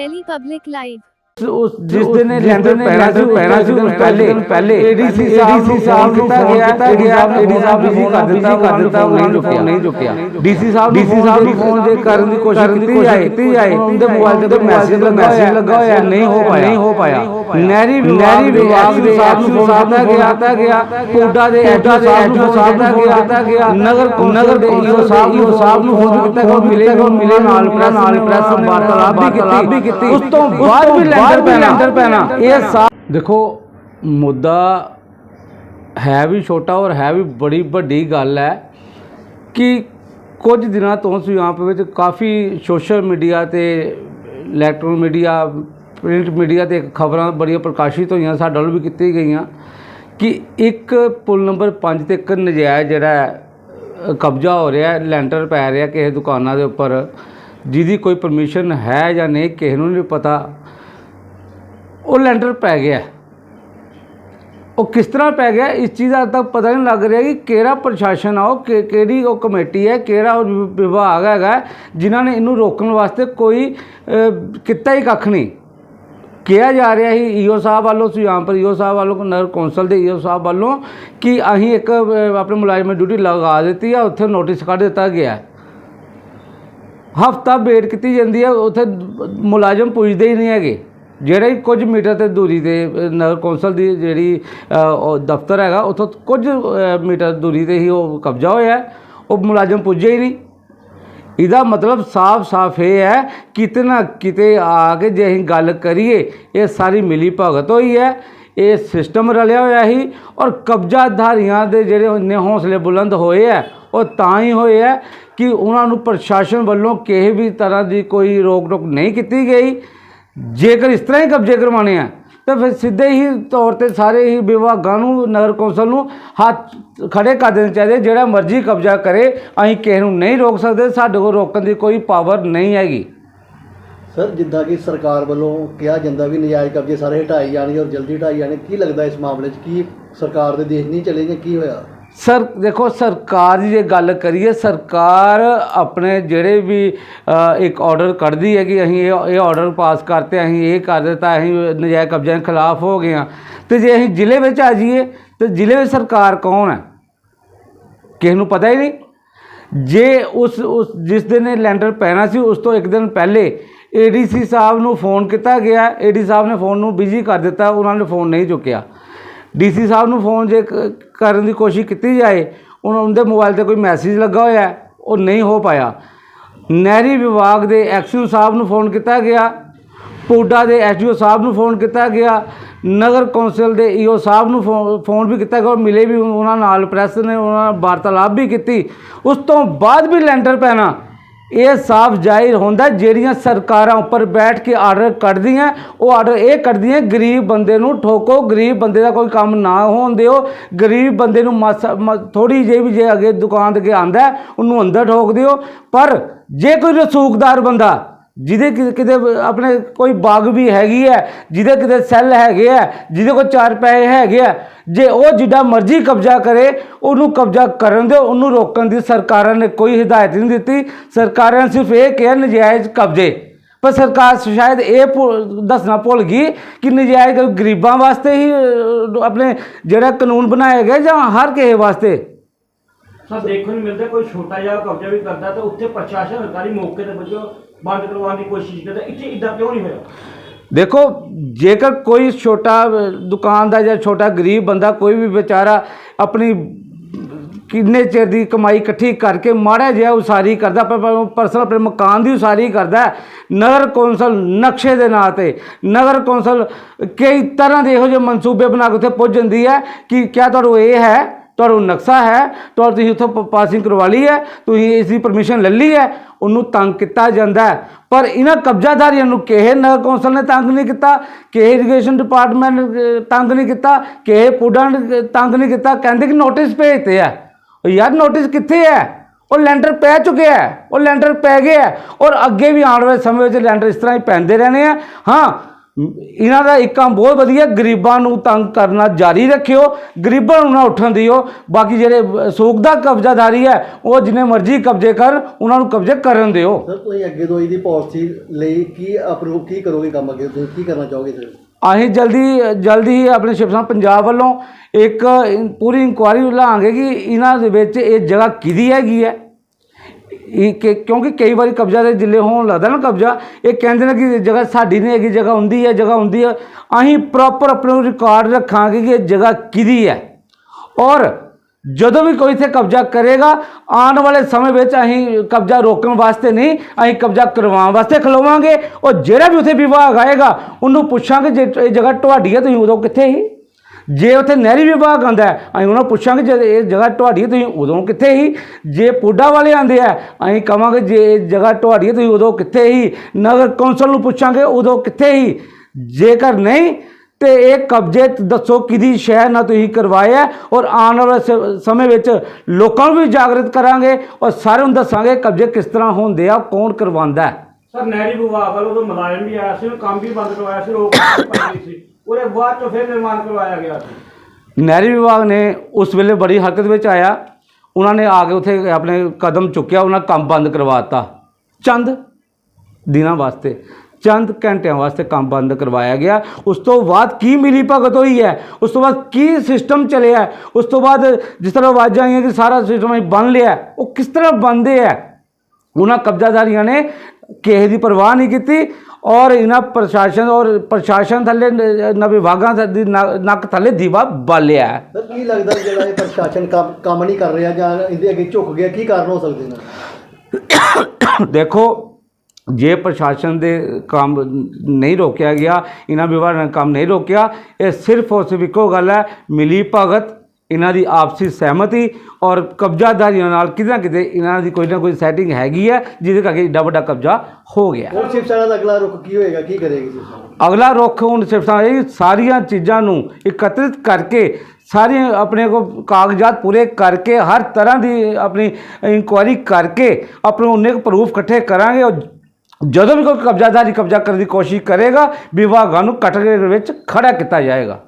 Delhi Public Live ਉਸ ਜਿਸ ਦਿਨ ਇਹ ਲੈਂਡਰ ਪੈਣਾ ਸੀ ਪੈਣਾ ਸੀ ਉਸ ਪਹਿਲੇ ਪਹਿਲੇ ਏਡੀਸੀ ਸਾਹਿਬ ਨੂੰ ਸਾਹਿਬ ਨੂੰ ਕੀਤਾ ਗਿਆ ਏਡੀ ਸਾਹਿਬ ਨੇ ਫੋਨ ਕਰ ਦਿੱਤਾ ਕਰ ਦਿੱਤਾ ਉਹ ਨਹੀਂ ਚੁੱਕਿਆ ਨਹੀਂ ਚੁੱਕਿਆ ਡੀਸੀ ਸਾਹਿਬ ਡੀਸੀ ਸਾਹਿਬ ਨੂੰ ਫੋਨ ਜੇ ਕਰਨ ਦੀ ਕੋਸ਼ਿਸ਼ ਕੀਤੀ ਜਾਏ ਕੀਤੀ ਜਾਏ ਉਹਦੇ ਮੋਬਾਈਲ ਤੇ ਮੈਸੇਜ ਲੱਗਾ ਹੋਇਆ ਨਹੀਂ ਹੋ ਪਾਇਆ। ਨਹੀਂ ਹੋ ਪਾਇਆ। ਨਹਿਰੀ ਨਹਿਰੀ ਵਿਭਾਗ ਦੇ ਨੂੰ ਫੋਨ ਕੀਤਾ ਗਿਆ। ਗਿਆ। ਪੋਡਾ ਦੇ ਐਡਾ ਦੇ ਐਡਾ ਸਾਹਿਬ ਦਾ ਕੀਤਾ ਗਿਆ। ਨਗਰ ਨਗਰ ਦੇ ਈਓ ਸਾਹਿਬ ਈਓ ਸਾਹਿਬ ਨੂੰ ਫੋਨ ਕੀਤਾ ਮਿਲੇ ਮਿਲੇ ਨਾਲ ਪ੍ਰੈਸ ਨਾਲ ਪ੍ਰੈਸ ਵਾਰਤਾਲਾਪ ਵੀ ਕੀਤੀ। ਉਸ ਤੋਂ ਬਾਅਦ ਵੀ ਲੈਂਡਰ ਪੈਣਾ। ਇਹ ਦੇਖੋ ਮੁੱਦਾ ਹੈ ਵੀ ਛੋਟਾ ਔਰ ਹੈ ਵੀ ਬੜੀ ਵੱਡੀ ਗੱਲ ਹੈ ਕਿ ਕੁਝ ਦਿਨਾਂ ਤੋਂ ਸੁਆਂਪ ਵਿੱਚ ਕਾਫੀ ਸੋਸ਼ਲ ਮੀਡੀਆ ਤੇ ਇਲੈਕਟ੍ਰੋਨਿਕ ਮੀਡੀਆ ਪ੍ਰਿੰਟ ਮੀਡੀਆ ਤੇ ਖਬਰਾਂ ਬੜੀਆਂ ਪ੍ਰਕਾਸ਼ਿਤ ਹੋਈਆਂ, ਸਾਡੇ ਵੱਲ ਵੀ ਕੀਤੀ ਗਈਆਂ ਕਿ ਇੱਕ ਪੁਲ ਨੰਬਰ 5 ਤੇ ਇੱਕ ਨਜਾਇਜ਼ ਜਿਹੜਾ ਕਬਜ਼ਾ ਹੋ ਰਿਹਾ ਲੈਂਟਰ ਪੈ ਰਿਹਾ ਕਿਸੇ ਦੁਕਾਨਾਂ ਦੇ ਉੱਪਰ। ਜਿਹਦੀ ਕੋਈ ਪਰਮਿਸ਼ਨ ਹੈ ਜਾਂ ਨਹੀਂ, ਕਿਸੇ ਨੂੰ ਨਹੀਂ ਪਤਾ। ਉਹ ਲੈਂਟਰ ਪੈ ਗਿਆ ਉਹ ਕਿਸ ਤਰ੍ਹਾਂ ਪੈ ਗਿਆ, ਇਸ ਚੀਜ਼ ਦਾ ਅੱਜ ਤੱਕ ਪਤਾ ਨਹੀਂ ਲੱਗ ਰਿਹਾ ਕਿ ਕਿਹੜਾ ਪ੍ਰਸ਼ਾਸਨ ਆ, ਉਹ ਕਿ- ਕਿਹੜੀ ਉਹ ਕਮੇਟੀ ਹੈ, ਕਿਹੜਾ ਉਹ ਵਿਭਾਗ ਹੈਗਾ, ਜਿਨ੍ਹਾਂ ਨੇ ਇਹਨੂੰ ਰੋਕਣ ਵਾਸਤੇ ਕੋਈ ਕੀਤਾ ਹੀ ਕੱਖ ਨਹੀਂ। ਕਿਹਾ ਜਾ ਰਿਹਾ ਸੀ ਈਓ ਸਾਹਿਬ ਵੱਲੋਂ ਸੁਜਾਨਪੁਰ ਈਓ ਸਾਹਿਬ ਵੱਲੋਂ, ਨਗਰ ਕੌਂਸਲ ਦੇ ਈਓ ਸਾਹਿਬ ਵੱਲੋਂ ਕਿ ਅਸੀਂ ਇੱਕ ਆਪਣੇ ਮੁਲਾਜ਼ਮ ਡਿਊਟੀ ਲਗਾ ਦਿੱਤੀ ਆ, ਉੱਥੇ ਨੋਟਿਸ ਕੱਢ ਦਿੱਤਾ ਗਿਆ। ਹਫਤਾ ਵੇਟ ਕੀਤੀ ਜਾਂਦੀ ਹੈ ਉੱਥੇ ਮੁਲਾਜ਼ਮ ਪੁੱਜਦੇ ਹੀ ਨਹੀਂ ਹੈਗੇ। ਜਿਹੜੇ ਹੀ ਕੁਝ ਮੀਟਰ ਤੇ ਦੂਰੀ ਤੇ ਨਗਰ ਕੌਂਸਲ ਦੀ ਜਿਹੜੀ ਉਹ ਦਫ਼ਤਰ ਹੈਗਾ, ਉੱਥੋਂ ਕੁਝ ਮੀਟਰ ਦੂਰੀ ਤੇ ਹੀ ਉਹ ਕਬਜ਼ਾ ਹੋਇਆ, ਉਹ ਮੁਲਾਜ਼ਮ ਪੁੱਜੇ ਹੀ ਨਹੀਂ। ਇਹਦਾ ਮਤਲਬ ਸਾਫ਼-ਸਾਫ਼ ਇਹ ਹੈ ਕਿਤੇ ਨਾ ਕਿਤੇ ਆ ਕੇ ਜੇ ਅਸੀਂ ਗੱਲ ਕਰੀਏ, ਇਹ ਸਾਰੀ ਮਿਲੀ ਭਗਤ ਹੋਈ ਹੈ, ਇਹ ਸਿਸਟਮ ਰਲਿਆ ਹੋਇਆ ਸੀ ਔਰ ਕਬਜ਼ਾਧਾਰੀਆਂ ਦੇ ਜਿਹੜੇ ਇੰਨੇ ਹੌਸਲੇ ਬੁਲੰਦ ਹੋਏ ਹੈ, ਉਹ ਤਾਂ ਹੀ ਹੋਏ ਹੈ ਕਿ ਉਹਨਾਂ ਨੂੰ ਪ੍ਰਸ਼ਾਸਨ ਵੱਲੋਂ ਕਿਸੇ ਵੀ ਤਰ੍ਹਾਂ ਦੀ ਕੋਈ ਰੋਕ ਟੋਕ ਨਹੀਂ ਕੀਤੀ ਗਈ। ਜੇਕਰ ਇਸ ਤਰ੍ਹਾਂ ਹੀ ਕਬਜ਼ੇ ਕਰਵਾਉਣੇ ਆ ਤਾਂ ਫਿਰ ਸਿੱਧੇ ਹੀ ਤੌਰ ਤੇ ਸਾਰੇ ਹੀ ਵਿਭਾਗਾਂ ਨੂੰ, ਨਗਰ ਕੌਂਸਲ ਨੂੰ ਹੱਥ ਖੜੇ ਕਰ ਦੇਣੇ ਚਾਹੀਦੇ, ਜਿਹੜਾ ਮਰਜ਼ੀ ਕਬਜ਼ਾ ਕਰੇ, ਅਸੀਂ ਕਿਸੇ ਨੂੰ ਨਹੀਂ ਰੋਕ ਸਕਦੇ, ਸਾਡੇ ਕੋਲ ਰੋਕਣ ਦੀ ਕੋਈ ਪਾਵਰ ਨਹੀਂ ਹੈਗੀ। ਸਰ, ਜਿੱਦਾਂ ਕਿ ਸਰਕਾਰ ਵੱਲੋਂ ਕਿਹਾ ਜਾਂਦਾ ਵੀ ਨਜਾਇਜ਼ ਕਬਜ਼ੇ ਸਾਰੇ ਹਟਾਏ ਜਾਣਗੇ ਔਰ ਜਲਦੀ ਹਟਾਏ ਜਾਣੇ ਕੀ ਲੱਗਦਾ ਇਸ ਮਾਮਲੇ 'ਚ? ਕੀ ਸਰਕਾਰ ਦੇ ਦੇਸ਼ ਨਹੀਂ ਚਲੇ ਜਾਂ ਕੀ ਹੋਇਆ? ਸਰ, ਦੇਖੋ, ਸਰਕਾਰ ਦੀ ਜੇ ਗੱਲ ਕਰੀਏ, ਸਰਕਾਰ ਆਪਣੇ ਜਿਹੜੇ ਵੀ ਇੱਕ ਆਰਡਰ ਕੱਢਦੀ ਹੈ ਕਿ ਅਸੀਂ ਇਹ ਇਹ ਆਰਡਰ ਪਾਸ ਕਰਤੇ, ਅਸੀਂ ਇਹ ਕਰ ਦਿੱਤਾ, ਅਸੀਂ ਨਜਾਇਜ਼ ਕਬਜ਼ਿਆਂ ਦੇ ਖਿਲਾਫ ਹੋ ਗਏ ਹਾਂ। ਤੇ ਜੇ ਅਸੀਂ ਜ਼ਿਲ੍ਹੇ ਵਿੱਚ ਆ ਜਾਈਏ, ਤੇ ਜ਼ਿਲ੍ਹੇ ਵਿੱਚ ਸਰਕਾਰ ਕੌਣ ਹੈ? ਕਿਸੇ ਨੂੰ ਪਤਾ ਹੀ ਨਹੀਂ। ਜੇ ਉਸ ਉਸ, ਜਿਸ ਦਿਨ ਇਹ ਲੈਂਡਰ ਪੈਣਾ ਸੀ, ਉਸ ਤੋਂ ਇੱਕ ਦਿਨ ਪਹਿਲੇ ਏਡੀਸੀ ਸਾਹਿਬ ਨੂੰ ਫੋਨ ਕੀਤਾ ਗਿਆ ਏਡੀ ਸਾਹਿਬ ਨੇ ਫੋਨ ਨੂੰ ਬਿਜ਼ੀ ਕਰ ਦਿੱਤਾ, ਉਹਨਾਂ ਨੇ ਫੋਨ ਨਹੀਂ ਚੁੱਕਿਆ। ਡੀਸੀ ਸਾਹਿਬ ਨੂੰ ਫੋਨ ਜੇ ਕਰਨ ਦੀ ਕੋਸ਼ਿਸ਼ ਕੀਤੀ ਜਾਏ ਉਹਨਾਂ ਉਹਦੇ ਮੋਬਾਈਲ ਤੇ ਕੋਈ ਮੈਸੇਜ ਲੱਗਾ ਹੋਇਆ, ਉਹ ਨਹੀਂ ਹੋ ਪਾਇਆ। ਨਹਿਰੀ ਵਿਭਾਗ ਦੇ ਐਕਸੀਓ ਸਾਹਿਬ ਨੂੰ ਫੋਨ ਕੀਤਾ ਗਿਆ, ਪੋਡਾ ਦੇ ਐਸਡੀਓ ਸਾਹਿਬ ਨੂੰ ਫੋਨ ਕੀਤਾ ਗਿਆ, ਨਗਰ ਕੌਂਸਲ ਦੇ ਈਓ ਸਾਹਿਬ ਨੂੰ ਫੋ- ਫੋਨ ਵੀ ਕੀਤਾ ਗਿਆ, ਔਰ ਮਿਲੇ ਵੀ ਉਹਨਾਂ ਨਾਲ, ਪ੍ਰੈਸ ਨੇ ਉਹਨਾਂ ਨਾਲ ਵਾਰਤਾਲਾਪ ਵੀ ਕੀਤੀ। ਉਸ ਤੋਂ ਬਾਅਦ ਵੀ ਲੈਂਟਰ ਪੈਣਾ। ਇਹ ਸਾਫ਼ ਜ਼ਾਹਿਰ ਹੁੰਦਾ ਜਿਹੜੀਆਂ ਸਰਕਾਰਾਂ ਉੱਪਰ ਬੈਠ ਕੇ ਆਰਡਰ ਕੱਢਦੀਆਂ ਉਹ ਆਰਡਰ ਇਹ ਕੱਢਦੀਆਂ ਗਰੀਬ ਬੰਦੇ ਨੂੰ ਠੋਕੋ ਗਰੀਬ ਬੰਦੇ ਦਾ ਕੋਈ ਕੰਮ ਨਾ ਹੋਣ ਦਿਓ ਗਰੀਬ ਬੰਦੇ ਨੂੰ ਥੋੜੀ ਜਿਹੀ ਵੀ ਜੇ ਅੱਗੇ ਦੁਕਾਨ ਤੇ ਆਂਦਾ ਹੈ, ਉਹਨੂੰ ਅੰਦਰ ਠੋਕ ਦਿਓ ਪਰ ਜੇ ਕੋਈ ਰਸੂਖਦਾਰ ਬੰਦਾ ਜਿਹਦੇ ਕਿਤੇ ਆਪਣੇ ਕੋਈ ਬਾਗ ਵੀ ਹੈਗੀ ਹੈ, ਜਿਹਦੇ ਕਿਤੇ ਸੈੱਲ ਹੈਗੇ ਆ ਜਿਹਦੇ ਕੋਲ ਚਾਰ ਪੈਸੇ ਹੈਗੇ ਆ ਜੇ ਉਹ ਜਿੱਡਾ ਮਰਜ਼ੀ ਕਬਜ਼ਾ ਕਰੇ, ਉਹਨੂੰ ਕਬਜ਼ਾ ਕਰਨ ਦੇ ਉਹਨੂੰ ਰੋਕਣ ਦੀ ਸਰਕਾਰਾਂ ਨੇ ਕੋਈ ਹਦਾਇਤ ਨਹੀਂ ਦਿੱਤੀ। ਸਰਕਾਰਾਂ ਸਿਰਫ ਇਹ ਕਿਹਾ, ਨਜਾਇਜ਼ ਕਬਜ਼ੇ। ਪਰ ਸਰਕਾਰ ਸ਼ਾਇਦ ਇਹ ਦੱਸਣਾ ਭੁੱਲ ਗਈ ਕਿ ਨਜਾਇਜ਼ ਗਰੀਬਾਂ ਵਾਸਤੇ ਹੀ ਆਪਣੇ ਜਿਹੜਾ ਕਾਨੂੰਨ ਬਣਾਇਆ ਗਿਆ ਜਾਂ ਹਰ ਕਿਸੇ ਵਾਸਤੇ? ਸਰ, ਦੇਖਣ ਨੂੰ ਮਿਲਦਾ ਕੋਈ ਛੋਟਾ ਜਿਹਾ ਕਬਜ਼ਾ ਵੀ ਕਰਦਾ ਤਾਂ ਉੱਥੇ ਪ੍ਰਸ਼ਾਸਨ ਅਧਿਕਾਰੀ ਮੌਕੇ ਤੇ ਵਜੋਂ ਬੰਦ ਕਰਵਾਉਣ ਦੀ ਕੋਸ਼ਿਸ਼ ਕਰਦਾ ਇੱਥੇ ਇਦਾਂ ਕਿਉਂ ਨਹੀਂ ਹੋਇਆ? ਦੇਖੋ ਜੇਕਰ ਕੋਈ ਛੋਟਾ ਅ, ਦੁਕਾਨ ਦਾ ਜਾਂ ਛੋਟਾ ਗਰੀਬ ਬੰਦਾ ਕੋਈ ਵੀ ਵਿਚਾਰਾ ਆਪਣੀ ਕਿੰਨੇ ਚਿਰ ਦੀ ਕਮਾਈ ਇਕੱਠੀ ਕਰਕੇ ਮਾੜਾ ਜਿਹਾ ਉਸਾਰੀ ਕਰਦਾ ਪਰਸਨਲ ਆਪਣੇ ਮਕਾਨ ਦੀ ਉਸਾਰੀ ਕਰਦਾ ਨਗਰ ਕੌਂਸਲ ਨਕਸ਼ੇ ਦੇ ਨਾਂ ਤੇ ਨਗਰ ਕੌਂਸਲ ਕਈ ਤਰ੍ਹਾਂ ਦੇ ਇਹੋ ਜਿਹੇ ਮਨਸੂਬੇ ਬਣਾ ਕੇ ਉੱਥੇ ਪੁੱਜ ਜਾਂਦੀ ਹੈ ਕਿ ਕਿਆ ਤੁਹਾਨੂੰ ਇਹ ਹੈ ਤੁਹਾਨੂੰ ਨਕਸ਼ਾ ਹੈ ਤੁਹਾਨੂੰ ਤੁਸੀਂ ਉੱਥੋਂ ਪ- ਪਾਸਿੰਗ ਕਰਵਾ ਲਈ ਹੈ, ਤੁਸੀਂ ਇਸ ਦੀ ਪਰਮਿਸ਼ਨ ਲੈ ਲਈ ਹੈ, ਉਹਨੂੰ ਤੰਗ ਕੀਤਾ ਜਾਂਦਾ ਪਰ ਇਹਨਾਂ ਕਬਜ਼ਾਦਾਰੀਆਂ ਨੂੰ ਕਿਸੇ ਨਗਰ ਕੌਂਸਲ ਨੇ ਤੰਗ ਨਹੀਂ ਕੀਤਾ, ਕਿਸੇ ਇਰੀਗੇਸ਼ਨ ਡਿਪਾਰਟਮੈਂਟ ਤੰਗ ਨਹੀਂ ਕੀਤਾ, ਕਿਸੇ ਪੁੱਡਾ ਨੇ ਤੰਗ ਨਹੀਂ ਕੀਤਾ, ਕਹਿੰਦੇ ਕਿ ਨੋਟਿਸ ਭੇਜਤੇ ਆ। ਉਹ ਯਾਰ ਨੋਟਿਸ ਕਿੱਥੇ ਹੈ? ਉਹ ਲੈਂਟਰ ਪੈ ਚੁੱਕਿਆ ਹੈ, ਉਹ ਲੈਂਟਰ ਪੈ ਗਿਆ ਹੈ। ਔਰ ਅੱਗੇ ਵੀ ਆਉਣ ਵਾਲੇ ਸਮੇਂ ਵਿੱਚ ਲੈਂਟਰ ਇਸ ਤਰ੍ਹਾਂ ਹੀ ਪੈਂਦੇ ਰਹਿਣੇ ਆ। ਹਾਂ ਇਹਨਾਂ ਦਾ ਇੱਕ ਕੰਮ ਬਹੁਤ ਵਧੀਆ ਗਰੀਬਾਂ ਨੂੰ ਤੰਗ ਕਰਨਾ ਜਾਰੀ ਰੱਖਿਓ ਗਰੀਬਾਂ ਨੂੰ ਨਾ ਉੱਠਣ ਦਿਓ। ਬਾਕੀ ਜਿਹੜੇ ਸੂਖਦਾ ਕਬਜ਼ਾਦਾਰੀ ਹੈ ਉਹ ਜਿੰਨੇ ਮਰਜ਼ੀ ਕਬਜ਼ੇ ਕਰ ਉਹਨਾਂ ਨੂੰ ਕਬਜ਼ੇ ਕਰਨ ਦਿਓ। ਸਰ ਤੁਸੀਂ ਅੱਗੇ ਤੋਂ ਇਹਦੀ ਪਾਲਿਸੀ ਲਈ ਕੀ ਅਪਰੂਵ ਕੀ ਕਰੋਗੇ ਕੰਮ ਅੱਗੇ? ਤੁਸੀਂ ਕੀ ਕਰਨਾ ਚਾਹੋਗੇ ਸਰ? ਅਸੀਂ ਜਲਦੀ ਜਲਦੀ ਹੀ ਆਪਣੇ ਸ਼ਿਵ ਸੰਘ ਪੰਜਾਬ ਵੱਲੋਂ ਇੱਕ ਪੂਰੀ ਇਨਕੁਆਇਰੀ ਲਾਂਗੇ ਕਿ ਇਹਨਾਂ ਦੇ ਵਿੱਚ ਇਹ ਜਗ੍ਹਾ ਕਿਹਦੀ ਹੈਗੀ ਹੈ। ਇਹ ਕਿ ਕਿਉਂਕਿ ਕਈ ਵਾਰੀ ਕਬਜ਼ਾ ਦੇ ਜ਼ਿਲ੍ਹੇ ਹੋਣ ਲੱਗਦਾ ਨਾ ਕਬਜ਼ਾ, ਇਹ ਕਹਿੰਦੇ ਨੇ ਕਿ ਜਗ੍ਹਾ ਸਾਡੀ ਨਹੀਂ ਹੈਗੀ, ਜਗ੍ਹਾ ਹੁੰਦੀ ਹੈ, ਜਗ੍ਹਾ ਹੁੰਦੀ ਹੈ। ਅਸੀਂ ਪ੍ਰੋਪਰ ਆਪਣੇ ਰਿਕਾਰਡ ਰੱਖਾਂਗੇ ਕਿ ਇਹ ਜਗ੍ਹਾ ਕਿਹਦੀ ਹੈ। ਔਰ ਜਦੋਂ ਵੀ ਕੋਈ ਇੱਥੇ ਕਬਜ਼ਾ ਕਰੇਗਾ, ਆਉਣ ਵਾਲੇ ਸਮੇਂ ਵਿੱਚ ਅਸੀਂ ਕਬਜ਼ਾ ਰੋਕਣ ਵਾਸਤੇ ਨਹੀਂ, ਅਸੀਂ ਕਬਜ਼ਾ ਕਰਵਾਉਣ ਵਾਸਤੇ ਖਲੋਵਾਂਗੇ। ਔਰ ਜਿਹੜਾ ਵੀ ਉੱਥੇ ਵਿਭਾਗ ਆਏਗਾ, ਉਹਨੂੰ ਪੁੱਛਾਂਗੇ ਜੇ ਇਹ ਜਗ੍ਹਾ ਤੁਹਾਡੀ ਹੈ, ਤੁਸੀਂ ਉਦੋਂ ਕਿੱਥੇ ਸੀ? ਜੇ ਉੱਥੇ ਨਹਿਰੀ ਵਿਭਾਗ ਆਉਂਦਾ ਅਸੀਂ ਉਹਨਾਂ ਨੂੰ ਪੁੱਛਾਂਗੇ ਜੇ ਇਹ ਜਗ੍ਹਾ ਤੁਹਾਡੀ ਹੈ, ਤੁਸੀਂ ਉਦੋਂ ਕਿੱਥੇ ਸੀ? ਜੇ ਪੁੱਡਾ ਵਾਲੇ ਆਉਂਦੇ ਆ, ਅਸੀਂ ਕਵਾਂਗੇ ਜੇ ਇਹ ਜਗ੍ਹਾ ਤੁਹਾਡੀ ਤੁਸੀਂ ਉਦੋਂ ਕਿੱਥੇ ਸੀ? ਨਗਰ ਕੌਂਸਲ ਨੂੰ ਪੁੱਛਾਂਗੇ, ਉਦੋਂ ਕਿੱਥੇ ਸੀ? ਜੇਕਰ ਨਹੀਂ, ਤੇ ਇਹ ਕਬਜ਼ੇ ਦੱਸੋ ਕਿਹਦੀ ਸ਼ਹਿਰ ਨਾਲ ਤੁਸੀਂ ਕਰਵਾਇਆ ਔਰ ਆਉਣ ਵਾਲੇ ਸ- ਸਮੇਂ ਵਿੱਚ ਲੋਕਾਂ ਨੂੰ ਵੀ ਜਾਗਰਤ ਕਰਾਂਗੇ, ਔਰ ਸਾਰਿਆਂ ਨੂੰ ਦੱਸਾਂਗੇ ਕਬਜ਼ੇ ਕਿਸ ਤਰ੍ਹਾਂ ਹੁੰਦੇ ਆ, ਕੌਣ ਕਰਵਾਉਂਦਾ ਸਰ, ਨਹਿਰੀ ਵਿਭਾਗ ਵੱਲੋਂ ਮੁਲਾਜ਼ਮ ਵੀ ਆਇਆ ਸੀ ਕੰਮ ਵੀ ਬੰਦ ਕਰਵਾਇਆ ਸੀ ਰੋਕ ਸੀ। ਉਹਦੇ ਬਾਅਦ ਤੋਂ ਫਿਰ ਨਿਰਮਾਣ ਕਰਵਾਇਆ ਗਿਆ ਸੀ ਨਹਿਰੀ ਵਿਭਾਗ ਨੇ ਉਸ ਵੇਲੇ ਬੜੀ ਹਰਕਤ ਵਿੱਚ ਆਇਆ ਉਹਨਾਂ ਨੇ ਆ ਕੇ ਉੱਥੇ ਆਪਣੇ ਕਦਮ ਚੁੱਕਿਆ ਉਹਨਾਂ ਕੰਮ ਬੰਦ ਕਰਵਾਤਾ ਚੰਦ ਦਿਨਾਂ ਵਾਸਤੇ ਚੰਦ ਘੰਟਿਆਂ ਵਾਸਤੇ ਕੰਮ ਬੰਦ ਕਰਵਾਇਆ ਗਿਆ ਉਸ ਤੋਂ ਬਾਅਦ ਕੀ ਮਿਲੀ ਭਗਤ ਹੋਈ ਹੈ ਉਸ ਤੋਂ ਬਾਅਦ ਕੀ ਸਿਸਟਮ ਚੱਲਿਆ ਹੈ? ਉਸ ਤੋਂ ਬਾਅਦ ਜਿਸ ਤਰ੍ਹਾਂ ਆਵਾਜ਼ਾਂ ਆਈਆਂ ਕਿ ਸਾਰਾ ਸਿਸਟਮ ਅਸੀਂ ਬਣ ਲਿਆ ਹੈ, ਉਹ ਕਿਸ ਤਰ੍ਹਾਂ ਬਣਦੇ ਹੈ ਉਹਨਾਂ ਕਬਜ਼ਾਦਾਰੀਆਂ ਨੇ ਕਿਸੇ ਦੀ ਪਰਵਾਹ ਨਹੀਂ ਕੀਤੀ ਔਰ ਇਹਨਾਂ ਪ੍ਰਸ਼ਾਸਨ ਔਰ ਪ੍ਰਸ਼ਾਸਨ ਥੱਲੇ ਨ- ਵਿਭਾਗਾਂ ਦੀ ਨੱਕ ਥੱਲੇ ਦੀਵਾ ਬਾਲਿਆ। ਸਰ ਕੀ ਲੱਗਦਾ ਜਿਹੜਾ ਇਹ ਪ੍ਰਸ਼ਾਸਨ ਕੰਮ ਨਹੀਂ ਕਰ ਰਿਹਾ ਜਾਂ ਇਹਦੇ ਅੱਗੇ ਝੁਕ ਗਿਆ ਕੀ ਕਾਰਨ ਹੋ ਸਕਦੇ ਨੇ? ਦੇਖੋ ਜੇ ਪ੍ਰਸ਼ਾਸਨ ਦੇ ਕੰਮ ਨਹੀਂ ਰੋਕਿਆ ਗਿਆ ਇਹਨਾਂ ਵਿਭਾਗਾਂ ਨੇ ਕੰਮ ਨਹੀਂ ਰੋਕਿਆ ਇਹ ਸਿਰਫ ਸਿਰਫ ਇੱਕੋ ਗੱਲ ਹੈ ਮਿਲੀ ਭਗਤ ਇਹਨਾਂ ਦੀ ਆਪਸੀ ਸਹਿਮਤੀ ਔਰ ਕਬਜ਼ਾਦਾਰੀਆਂ ਨਾਲ ਕਿਤੇ ਨਾ ਕਿਤੇ ਇਹਨਾਂ ਦੀ ਕੋਈ ਨਾ ਕੋਈ ਸੈਟਿੰਗ ਹੈਗੀ ਹੈ ਜਿਹਦੇ ਕਰਕੇ ਏਡਾ ਵੱਡਾ ਕਬਜ਼ਾ ਹੋ ਗਿਆ। ਹੁਣ ਸ਼ਿਵ ਸੈਨਾ ਦਾ ਅਗਲਾ ਰੁਖ ਕੀ ਹੋਏਗਾ ਕੀ ਕਰੇਗੀ ਸ਼ਿਵ ਸੈਨਾ ਅਗਲਾ ਰੁੱਖ ਹੁਣ ਸਿਫਤਾਂ ਇਹ ਸਾਰੀਆਂ ਚੀਜ਼ਾਂ ਨੂੰ ਇਕੱਤਰਿਤ ਕਰਕੇ ਸਾਰੀਆਂ ਆਪਣੇ ਕੋ ਕਾਗਜ਼ਾਤ ਪੂਰੇ ਕਰਕੇ ਹਰ ਤਰ੍ਹਾਂ ਦੀ ਆਪਣੀ ਇਨਕੁਆਇਰੀ ਕਰਕੇ ਆਪਣੇ ਉਨੇ ਪ੍ਰੂਫ ਇਕੱਠੇ ਕਰਾਂਗੇ ਔਰ ਜਦੋਂ ਵੀ ਕੋਈ ਕਬਜ਼ਾਦਾਰੀ ਕਬਜ਼ਾ ਕਰਨ ਦੀ ਕੋਸ਼ਿਸ਼ ਕਰੇਗਾ ਵਿਭਾਗਾਂ ਨੂੰ ਕਟਰੇ ਵਿੱਚ ਖੜਾ ਕੀਤਾ ਜਾਏਗਾ।